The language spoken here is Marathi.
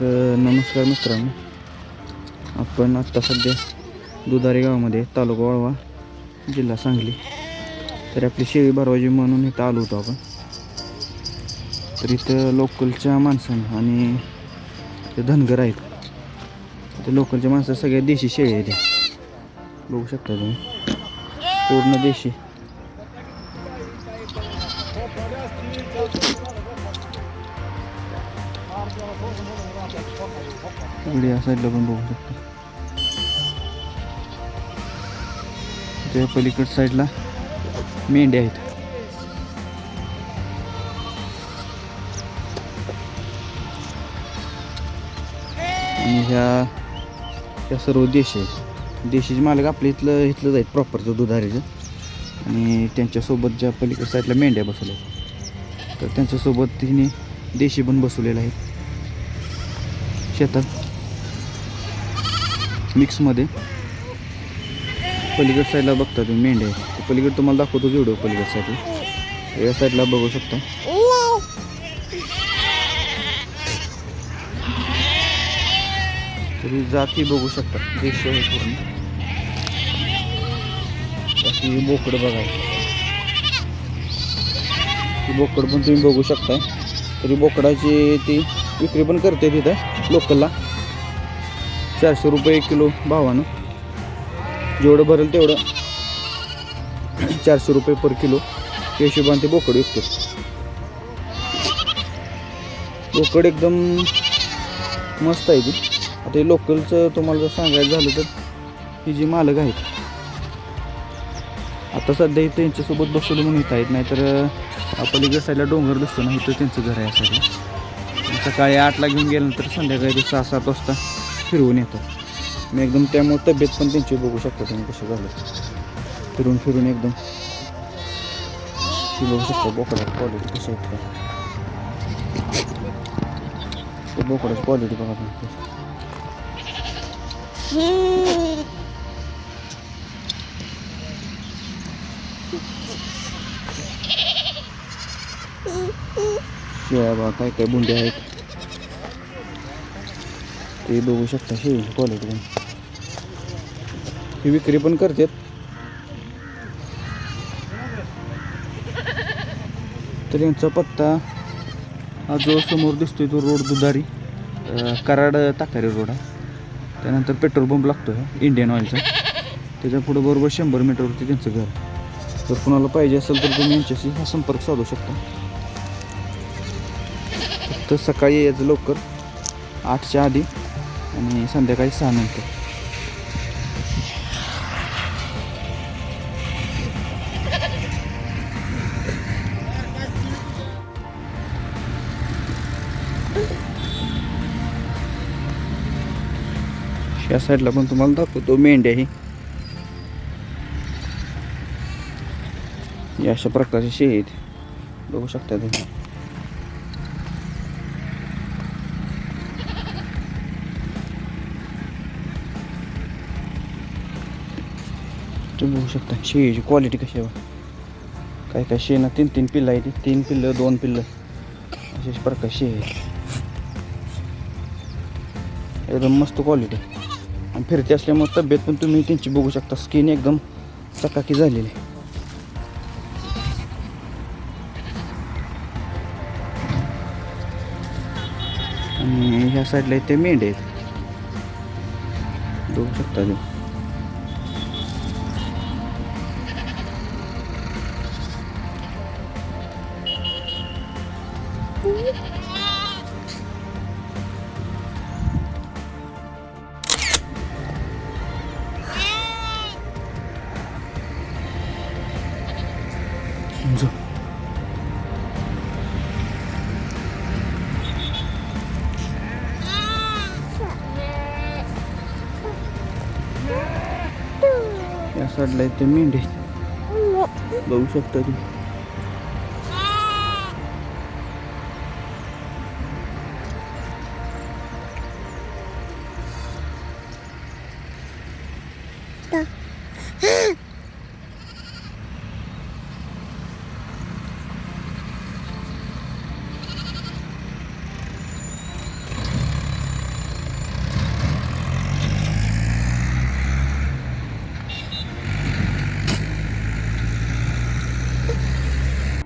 तर नमस्कार मित्रांनो. आपण आत्ता सध्या दुधारी गावामध्ये तालुका वाळवा जिल्हा सांगली. तर आपली शेळी भरवायची म्हणून इथं आलो होतो आपण. तर इथं लोकलच्या माणसांना आणि ते धनगर आहेत. ते लोकलच्या माणसं सगळ्या देशी शेळी आहेत. बघू शकता तुम्ही. पूर्ण देशी. इकडे या साईडला पण बघू शकता. त्या पलीकड साईडला मेंढ्या आहेत. आणि ह्या ह्या सर्व देशी आहेत. देशीचे मालक आपल्या इथलं इथलंच आहेत प्रॉपरचं दुधारीचं. आणि त्यांच्यासोबत ज्या पलीकड साईडला मेंढ्या बसवल्या आहेत. तर त्यांच्यासोबत तिने देशी पण बसवलेलं आहे. शेतात. मिक्समध्ये पलीकड साईडला बघता तुम्ही मेंढ्या आहेत. पलीकड तुम्हाला दाखवतो व्हिडिओ पलीकड साईडला या साईडला बघू शकता. तरी जाती बघू शकता. देश आहे पूर्ण. अशी बोकड बघा. बोकड पण तुम्ही बघू शकता. तरी बोकडाची ती विक्री पण करते तिथं लोकलला. चारशे रुपये एक किलो भावानं. जेवढं भरेल तेवढं चारशे रुपये पर किलो. त्या हिशोबाने ते बोकड विकतो. बोकड एकदम मस्त आहे ती. आता हे लोकलचं तुम्हाला जर सांगायचं झालं तर ही जी मालक आहेत. आता सध्या त्यांच्यासोबत बसवलं म्हणून इथं आहेत. नाहीतर आपल्या साईडला डोंगर दिसतो ना इथं त्यांचं घर आहे सगळं सकाळी आठला घेऊन गेल्यानंतर संध्याकाळी ते सहा सात वाजता फिरवून येतात मी एकदम त्यामुळे तब्येत पण त्यांची बघू शकता तुम्ही कसं झालं. फिरून फिरून एकदम. ती बघू शकता बोकडाची क्वालिटी कशी आहे ते. बोकडाची क्वालिटी बघा तुम्ही कशी. काय काय बुंड्या आहेत. ते बघू शकता हे क्वालिटी पण ही विक्री पण करतात. तर यांचा पत्ता हा जो समोर दिसतोय तो रोड दुधारी कराड ताकारी रोड आहे. त्यानंतर पेट्रोल पंप लागतो आहे इंडियन ऑइलचा. त्याच्या पुढं बरोबर शंभर मीटरवरती त्यांचं घर जर कुणाला पाहिजे असेल तर तुम्ही यांच्याशी हा संपर्क साधू शकता. फक्त सकाळी यायचं लवकर आठच्या आधी. आणि संध्याकाळी सहा नंतर. या साईडला पण तुम्हाला दाखवतो मेंढ्या ही. अशा प्रकारचे शेळी आहेत. बघू शकता तुम्ही. तुम्ही बघू शकता. शेळीची क्वालिटी कशी आहे काय काय शेणं तीन तीन पिल्लं आहे ती तीन पिल्लं दोन पिल्लं. असे प्रकार शेळी एकदम मस्त क्वालिटी आणि फिरते असल्यामुळे तब्येत पण तुम्ही त्यांची बघू शकता. स्किन एकदम चकाकी झालेली आहे. आणि ह्या साईडला इथे मेंढे आहेत. बघू शकता तुम्ही. जो या साईडला इथे मेंढे आहेत. बघू शकता तुम्ही